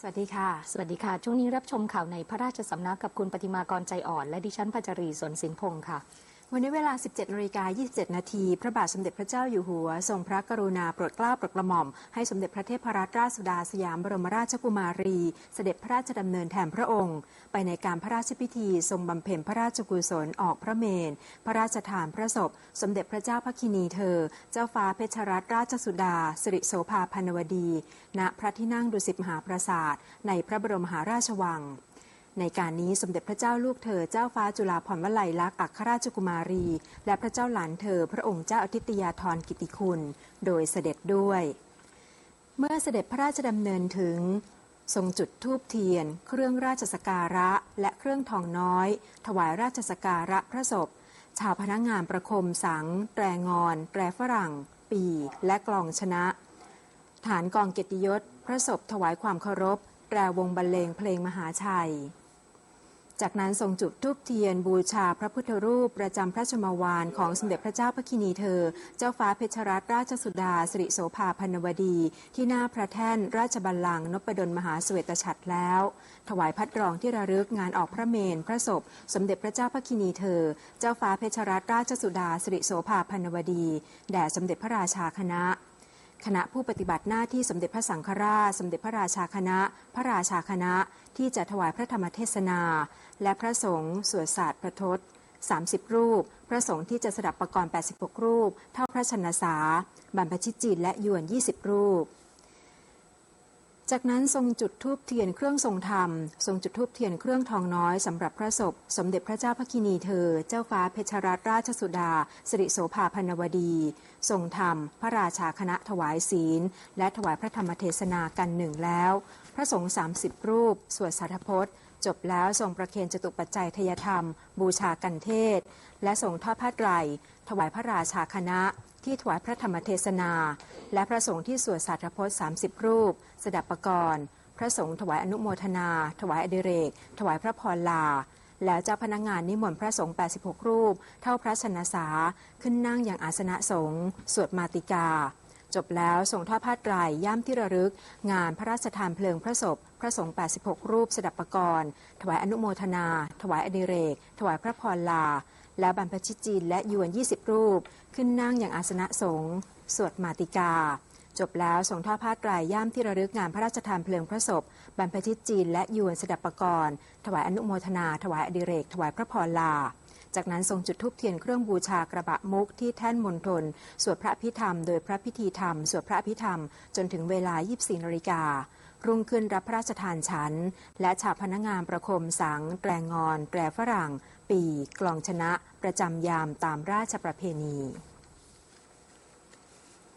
สวัสดีค่ะ สวัสดีค่ะ ช่วงนี้รับชมข่าวในพระราชสำนักกับคุณปฏิมากรใจอ่อน และดิฉันพัชรีสนสินพงศ์ค่ะ วันนี้เวลา 17นาฬิกา27 นาที พระบาทสมเด็จพระเจ้าอยู่หัว ทรงพระกรุณาโปรดเกล้าโปรดกระหม่อม ให้สมเด็จพระเทพรัตนราชสุดาสยามบรมราชกุมารี เสด็จพระราชดำเนินแทนพระองค์ ไปในการพระราชพิธี ทรงบำเพ็ญพระราชกุศลออกพระเมรุพระราชทานพระศพ สมเด็จพระเจ้าพระคินีเธอ เจ้าฟ้าเพชรรัตนราชสุดา สิริโสภาพันวดี ณ พระที่นั่งดุสิตมหาปราสาท ในพระบรมมหาราชวัง ในการนี้สมเด็จพระเจ้าลูกเธอเจ้าฟ้าจุฬาภรณ์วลัยลักษณ์อัครราชกุมารี และพระเจ้าหลานเธอ พระองค์เจ้าอาทิตยาธรกิติคุณ โดยเสด็จด้วย เมื่อเสด็จพระราชดำเนินถึงทรงจุดธูปเทียน เครื่องราชสกการะ และเครื่องทองน้อย ถวายราชสกการะพระศพ ชาวพนักงานประคมสัง แตรงอน แตรฝรั่ง ปี และกลองชนะ ฐานกองเกียรติยศ พระศพถวายความเคารพ แตรวงบรรเลงเพลงมหาชัย จากนั้นทรงจุดธูปเทียนบูชาพระพุทธรูปประจำพระชมวานของสมเด็จพระเจ้าพระคินีเธอ เจ้าฟ้าเพชรรัตนราชสุดาสิริโสภาพันวดี ที่หน้าพระแท่นราชบัลลังก์นพดลมหาสเวตฉัตรแล้ว ถวายพัดรองที่ระลึกงานออกพระเมรุพระศพ สมเด็จพระเจ้าพระคินีเธอ เจ้าฟ้าเพชรรัตนราชสุดาสิริโสภาพันวดี แด่สมเด็จพระราชาคณะ คณะผู้ปฏิบัติหน้าที่สมเด็จพระสังฆราช สมเด็จพระราชาคณะ พระราชาคณะที่จะถวายพระธรรมเทศนา และพระสงฆ์สวดศาสตร์ประทศ30 รูป พระสงฆ์ที่จะสดับประกรณ์86 รูป เท่าพระชนสา บรรพชิตจีนและยวน 20 รูป จากนั้นทรงจุดธูปเทียนเครื่องทรงธรรม ทรงจุดธูปเทียนเครื่องทองน้อยสำหรับพระศพ สมเด็จพระเจ้าพระคินีเธอ เจ้าฟ้าเพชรรัตนราชสุดา สิริโสภาพนวดี ทรงธรรม พระราชาคณะถวายศีล และถวายพระธรรมเทศนากันหนึ่งแล้ว พระสงฆ์30 รูป สวดสาธพจน์ จบแล้วทรงประเคนจตุปัจจัยทยธรรม บูชากันเทศ และทรงทอดผ้าไตรถวายพระราชาคณะ ที่ถวายพระธรรมเทศนา และพระสงฆ์ที่สวดสาธพจน์ 30 รูป สดับประกรณ์ พระสงฆ์ถวายอนุโมทนา ถวายอดิเรก ถวายพระพรลา แล้วเจ้าพนักงานนิมนต์พระสงฆ์ 86 รูป เท่าพระชนสา ขึ้นนั่งอย่างอาสนะสงฆ์สวดมาติกา จบแล้วทรงทอดผ้าไตรย่ามที่ระลึก งานพระราชทานเพลิงพระศพ พระสงฆ์ 86 รูป สดับประกรณ์ ถวายอนุโมทนา ถวายอดิเรก ถวายพระพรลา แล้วบรรพชิตจีนและยวน 20 รูป ขึ้นนั่งอย่างอาสนะสงฆ์สวดมาติกา จบแล้วทรงทอดผ้าไตรย่ามที่ระลึกงานพระราชทานเพลิงพระศพ บรรพชิตจีนและยวนสดับปกรณ์ถวายอนุโมทนา ถวายอดิเรก ถวายพระพรลาจากนั้นทรงจุดธูปเทียนเครื่องบูชากระบะมุกที่แท่นมณฑลสวดพระพิธรรม โดยพระพิธีธรรม สวดพระพิธรรม จนถึงเวลา 24นาฬิกา รุ่งขึ้นรับพระราชทานฉันและชาวพนักงานประคมสัง แตรงอน แตรฝรั่ง ปีกลองชนะ ประจำยามตามราชประเพณี